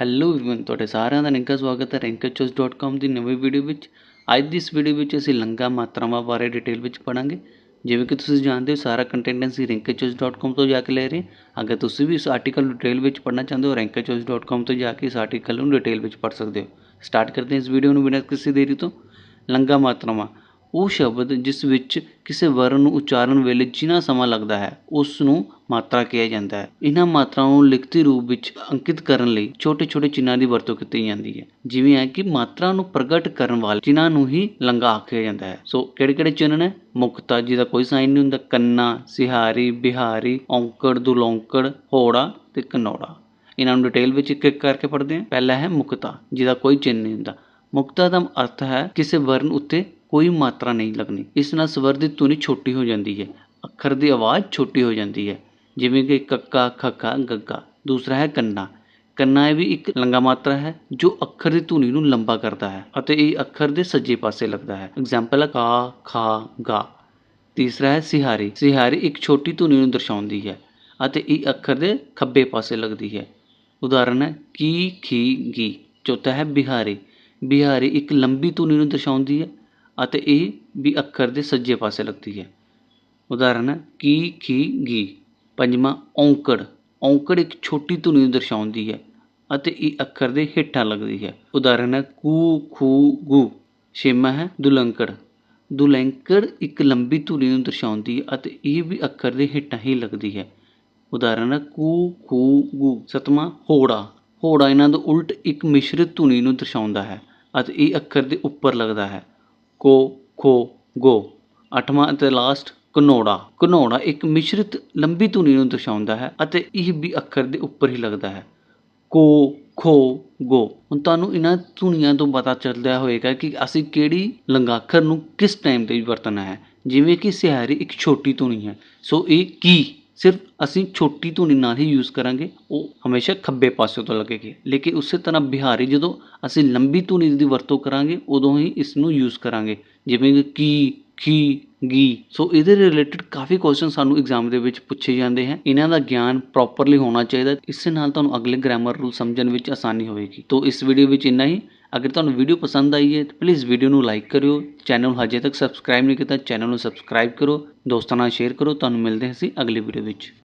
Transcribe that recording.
Hello ਵੀਵਨ ਤੁਹਾਡੇ ਸਾਰਿਆਂ ਦਾ ਨਿੱਘਾ ਸਵਾਗਤ ਹੈ rankerchoice.com ਦੀ ਨਵੀਂ ਵੀਡੀਓ ਵਿੱਚ। ਅੱਜ ਦੀ ਇਸ ਵੀਡੀਓ ਵਿੱਚ ਅਸੀਂ ਲੰਗਾ ਮਾਤਰਾਵਾਂ ਬਾਰੇ ਡਿਟੇਲ ਵਿੱਚ ਪੜਾਂਗੇ ਜਿਵੇਂ ਕਿ ਤੁਸੀਂ ਜਾਣਦੇ ਹੋ, ਸਾਰਾ ਕੰਟੈਂਟ ਅਸੀਂ rankerchoice.com ਤੋਂ ਜਾ ਕੇ ਲੈ ਰਹੇ ਹਾਂ। ਅਗਰ ਤੁਸੀਂ ਵੀ ਇਸ ਆਰਟੀਕਲ ਨੂੰ ਡਿਟੇਲ ਵਿੱਚ ਪੜਨਾ ਚਾਹੁੰਦੇ ਹੋ rankerchoice.com ਤੋਂ ਜਾ ਕੇ ਇਸ ਆਰਟੀਕਲ ਨੂੰ ਡਿਟੇਲ ਵਿੱਚ ਪੜ ਸਕਦੇ ਹੋ। ਸਟਾਰਟ ਕਰਦੇ ਹਾਂ ਇਸ ਵੀਡੀਓ ਨੂੰ ਬਿਨਾਂ ਕਿਸੇ ਦੇਰੀ ਤੋਂ। ਲੰਗਾ ਮਾਤਰਾਵਾਂ। ਉਹ ਸ਼ਬਦ ਜਿਸ ਵਿੱਚ ਕਿਸੇ ਵਰਨ ਨੂੰ ਉਚਾਰਨ ਵੇਲੇ ਜਿੰਨਾ ਸਮਾਂ ਲੱਗਦਾ ਹੈ ਉਸ ਨੂੰ ਮਾਤਰਾ ਕਿਹਾ ਜਾਂਦਾ ਹੈ। ਇਹਨਾਂ ਮਾਤਰਾਵਾਂ ਨੂੰ ਲਿਖਤੀ ਰੂਪ ਵਿੱਚ ਅੰਕਿਤ ਕਰਨ ਲਈ ਛੋਟੇ-ਛੋਟੇ ਚਿੰਨ੍ਹਾਂ ਦੀ ਵਰਤੋਂ ਕੀਤੀ ਜਾਂਦੀ ਹੈ। ਜਿਵੇਂ ਹੈ ਕਿ ਮਾਤਰਾ ਨੂੰ ਪ੍ਰਗਟ ਕਰਨ ਵਾਲੇ ਚਿੰਨ੍ਹਾਂ ਨੂੰ ਹੀ ਲੰਗਾ ਆਖਿਆ ਜਾਂਦਾ ਹੈ। ਸੋ ਕਿਹੜੇ-ਕਿਹੜੇ ਚਿੰਨ੍ਹ ਨੇ? ਮੁਕਤਾ, ਜਿਹਦਾ ਕੋਈ ਸਾਈਨ ਨਹੀਂ ਹੁੰਦਾ, ਕੰਨਾ, ਸਿਹਾਰੀ, ਬਿਹਾਰੀ, ਔਂਕੜ, ਦੁਲੌਂਕੜ, ਹੋੜਾ ਤੇ ਕਨੌੜਾ। ਇਹਨਾਂ ਨੂੰ ਡਿਟੇਲ ਵਿੱਚ ਇੱਕ ਇੱਕ ਕਰਕੇ ਪੜ੍ਹਦੇ ਹਾਂ। ਪਹਿਲਾ ਹੈ ਮੁਕਤਾ, ਜਿਹਦਾ ਕੋਈ ਚਿੰਨ੍ਹ ਨਹੀਂ ਹੁੰਦਾ। ਮੁਕਤਾ ਦਾ ਅਰਥ ਹੈ ਕਿਸੇ ਵਰਨ ਉੱਤੇ ਕੋਈ ਮਾਤਰਾ ਨਹੀਂ ਲੱਗਣੀ। ਇਸ ਨਾਲ ਸਵਰ ਦੀ ਧੁਨੀ ਛੋਟੀ ਹੋ ਜਾਂਦੀ ਹੈ। ਅੱਖਰ ਦੀ ਆਵਾਜ਼ ਛੋਟੀ ਹੋ ਜਾਂਦੀ ਹੈ। ਜਿਵੇਂ ਕਿ ਕੱਕਾ ਖੱਕਾ ਗੱਗਾ। ਦੂਸਰਾ ਹੈ ਕੰਨਾ। ਕੰਨਾ ਇਹ ਵੀ ਇੱਕ ਲੰਗਾ ਮਾਤਰਾ ਹੈ, ਜੋ ਅੱਖਰ ਦੀ ਧੁਨੀ ਨੂੰ ਲੰਬਾ ਕਰਦਾ ਹੈ ਅਤੇ ਇਹ ਅੱਖਰ ਦੇ ਸੱਜੇ ਪਾਸੇ ਲੱਗਦਾ ਹੈ। ਐਗਜ਼ਾਮਪਲ ਹੈ ਕਾ, ਖਾ, ਗਾ। ਤੀਸਰਾ ਹੈ ਸਿਹਾਰੀ। ਸਿਹਾਰੀ ਇੱਕ ਛੋਟੀ ਧੁਨੀ ਨੂੰ ਦਰਸਾਉਂਦੀ ਹੈ ਅਤੇ ਇਹ ਅੱਖਰ ਦੇ ਖੱਬੇ ਪਾਸੇ ਲੱਗਦੀ ਹੈ। ਉਦਾਹਰਨ ਹੈ, ਕੀ, ਖੀ, ਗੀ। ਚੌਥਾ ਹੈ ਬਿਹਾਰੀ। ਬਿਹਾਰੀ ਇੱਕ ਲੰਬੀ ਧੁਨੀ ਨੂੰ ਦਰਸਾਉਂਦੀ ਹੈ ਅਤੇ ਇਹ ਵੀ ਅੱਖਰ ਦੇ ਸੱਜੇ ਪਾਸੇ ਲੱਗਦੀ ਹੈ। ਉਦਾਹਰਨ ਹੈ ਕੀ, ਖੀ, ਗੀ। ਪੰਜਵਾਂ, ਔਂਕੜ। ਔਂਕੜ ਇੱਕ ਛੋਟੀ ਧੁਨੀ ਨੂੰ ਦਰਸਾਉਂਦੀ ਹੈ ਅਤੇ ਇਹ ਅੱਖਰ ਦੇ ਹੇਠਾਂ ਲੱਗਦੀ ਹੈ। ਉਦਾਹਰਨ ਹੈ ਕੂ, ਖੂ, ਗੂ। ਛੇਵਾਂ ਹੈ, ਦੁਲੰਕੜ। ਦੁਲੰਕੜ ਇੱਕ ਲੰਬੀ ਧੁਨੀ ਨੂੰ ਦਰਸਾਉਂਦੀ ਹੈ ਅਤੇ ਇਹ ਵੀ ਅੱਖਰ ਦੇ ਹੇਠਾਂ ਹੀ ਲੱਗਦੀ ਹੈ। ਉਦਾਹਰਨ ਹੈ ਕੂ, ਖੂ, ਗੂ। ਸਤਵਾਂ, ਹੋੜਾ। ਹੋੜਾ ਇਹਨਾਂ ਦਾ ਉਲਟ ਇੱਕ ਮਿਸ਼ਰਿਤ ਧੁਨੀ ਨੂੰ ਦਰਸਾਉਂਦਾ ਹੈ ਅਤੇ ਇਹ ਅੱਖਰ ਦੇ ਉੱਪਰ ਲੱਗਦਾ ਹੈ। ਕੋ, ਖੋ, ਗੋ। ਅੱਠਵਾਂ ਅਤੇ ਲਾਸਟ ਘਨੌੜਾ। ਘਨੌੜਾ ਇੱਕ ਮਿਸ਼ਰਿਤ ਲੰਬੀ ਧੁਨੀ ਨੂੰ ਦਰਸਾਉਂਦਾ ਹੈ ਅਤੇ ਇਹ ਵੀ ਅੱਖਰ ਦੇ ਉੱਪਰ ਹੀ ਲੱਗਦਾ ਹੈ। ਕੋ, ਖੋ, ਗੋ। ਹੁਣ ਤੁਹਾਨੂੰ ਇਹਨਾਂ ਧੁਨੀਆਂ ਤੋਂ ਪਤਾ ਚੱਲਦਾ ਹੋਏਗਾ ਕਿ ਅਸੀਂ ਕਿਹੜੀ ਲੰਗਾਖਰ ਨੂੰ ਕਿਸ ਟਾਈਮ ਤੇ ਵਰਤਣਾ ਹੈ। ਜਿਵੇਂ ਕਿ ਸਿਹਾਰੀ ਇੱਕ ਛੋਟੀ ਧੁਨੀ ਹੈ। ਸੋ ਇਹ ਕੀ? ਸਿਰਫ ਅਸੀਂ ਛੋਟੀ ਧੁਨੀ ਨਾਲ ਹੀ ਯੂਜ਼ ਕਰਾਂਗੇ, ਉਹ ਹਮੇਸ਼ਾ ਖੱਬੇ ਪਾਸੇ ਤੋਂ ਲੱਗੇਗੀ। ਲੇਕਿਨ ਉਸੇ ਤਰ੍ਹਾਂ ਬਿਹਾਰੀ ਜਦੋਂ ਅਸੀਂ ਲੰਬੀ ਧੁਨੀ ਦੀ ਵਰਤੋਂ ਕਰਾਂਗੇ, ਉਦੋਂ ਹੀ ਇਸ ਨੂੰ ਯੂਜ਼ ਕਰਾਂਗੇ। ਜਿਵੇਂ ਕਿ ਕੀ, ਖੀ, ਗੀ। ਸੋ ਇਹਦੇ ਰਿਲੇਟਡ ਕਾਫੀ ਕੁਐਸਚਨ ਸਾਨੂੰ ਐਗਜ਼ਾਮ ਦੇ ਵਿੱਚ ਪੁੱਛੇ ਜਾਂਦੇ ਹਨ। ਇਹਨਾਂ ਦਾ ਗਿਆਨ ਪ੍ਰੋਪਰਲੀ ਹੋਣਾ ਚਾਹੀਦਾ। ਇਸ ਨਾਲ ਤੁਹਾਨੂੰ ਅਗਲੇ ਗ੍ਰਾਮਰ ਰੂਲ ਸਮਝਣ ਵਿੱਚ ਆਸਾਨੀ ਹੋਵੇਗੀ। ਤੋਂ ਇਸ ਵੀਡੀਓ ਵਿੱਚ ਇੰਨਾ ਹੀ। ਅਗਰ ਤੁਹਾਨੂੰ ਵੀਡੀਓ ਪਸੰਦ ਆਈ ਹੈ, ਤਾਂ ਪਲੀਜ਼ ਵੀਡੀਓ ਨੂੰ ਲਾਈਕ ਕਰਿਓ। ਚੈਨਲ ਨੂੰ ਹਜੇ ਤੱਕ ਸਬਸਕ੍ਰਾਈਬ ਨਹੀਂ ਕੀਤਾ ਚੈਨਲ ਨੂੰ ਸਬਸਕ੍ਰਾਈਬ ਕਰੋ। ਦੋਸਤਾਂ ਨਾਲ ਸ਼ੇਅਰ ਕਰੋ। ਤੁਹਾਨੂੰ ਮਿਲਦੇ ਹਾਂ ਅਸੀਂ ਅਗਲੀ ਵੀਡੀਓ ਵਿੱਚ।